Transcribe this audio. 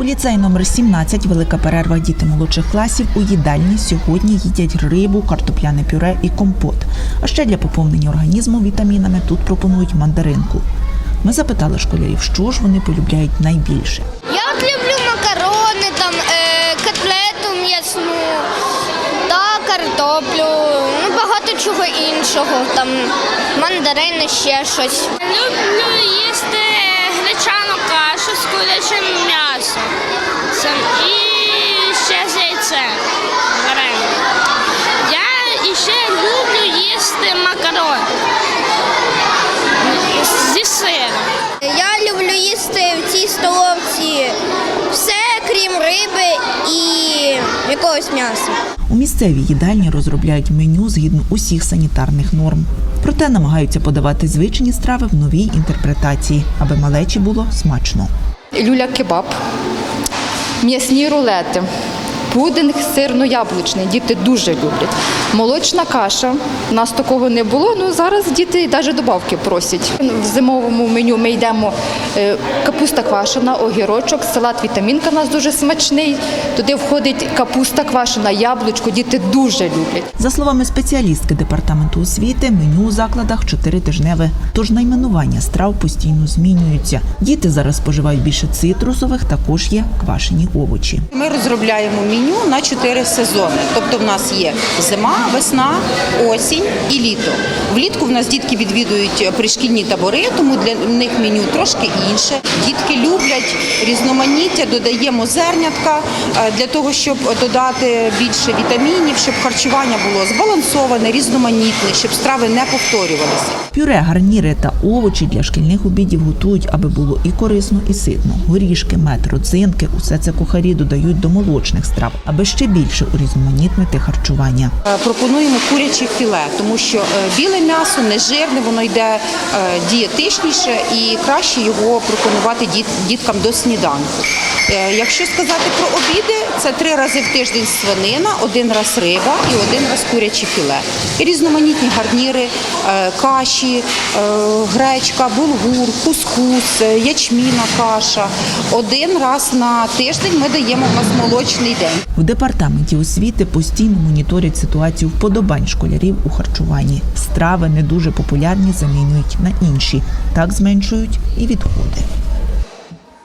У ліцеї номер 17 велика перерва діти молодших класів у їдальні сьогодні їдять рибу, картопляне пюре і компот. А ще для поповнення організму вітамінами тут пропонують мандаринку. Ми запитали школярів, що ж вони полюбляють найбільше. Я от люблю макарони, там е, котлету м'ясну та картоплю, ну багато чого іншого, там мандарини, ще щось. Люблю їсти кашу з курячим м'ясом. І ще з яйцем. Я ще люблю їсти макарон зі сиром. Я люблю їсти в цій столовці все, крім риби і якогось м'яса. У місцевій їдальні розробляють меню згідно усіх санітарних норм. Проте намагаються подавати звичні страви в новій інтерпретації, аби малечі було смачно. люля-кебаб, м'ясні рулети, пудинг сирно-яблучний. Діти дуже люблять. Молочна каша. У нас такого не було. Ну зараз діти навіть добавки просять. В зимовому меню ми йдемо капуста квашена, огірочок, салат вітамінка у нас дуже смачний. Туди входить капуста квашена, яблучко. Діти дуже люблять. За словами спеціалістки департаменту освіти, меню у закладах чотиритижневе, тож найменування страв постійно змінюються. Діти зараз споживають більше цитрусових, також є квашені овочі. Ми розробляємо меню на чотири сезони. Тобто в нас є зима, весна, осінь і літо. Влітку в нас дітки відвідують пришкільні табори, тому для них меню трошки інше. Дітки люблять різноманіття, додаємо зернятка е, для того, щоб додати більше вітамінів, щоб харчування було збалансоване, різноманітне, щоб страви не повторювалися. Пюре, гарніри та овочі для шкільних обідів готують, аби було і корисно, і ситно. Горішки, мед, родзинки – усе це кухарі додають до молочних страв, аби ще більше урізноманітнити харчування. Е, Пропонуємо куряче філе, тому що е, біле м'ясо не жирне, воно йде дієтичніше і краще його пропонувати діт- діткам до сніданку. Е, Якщо сказати про обіди, це три рази в тиждень свинина, один раз риба і один раз куряче філе. І різноманітні гарніри, е, каші, е, гречка, булгур, кускус, ячміна каша. Один раз на тиждень ми даємо у нас молочний день. В департаменті освіти постійно моніторять ситуацію вподобань школярів у харчуванні. Страви не дуже популярні замінюють на інші. Так зменшують і відходи.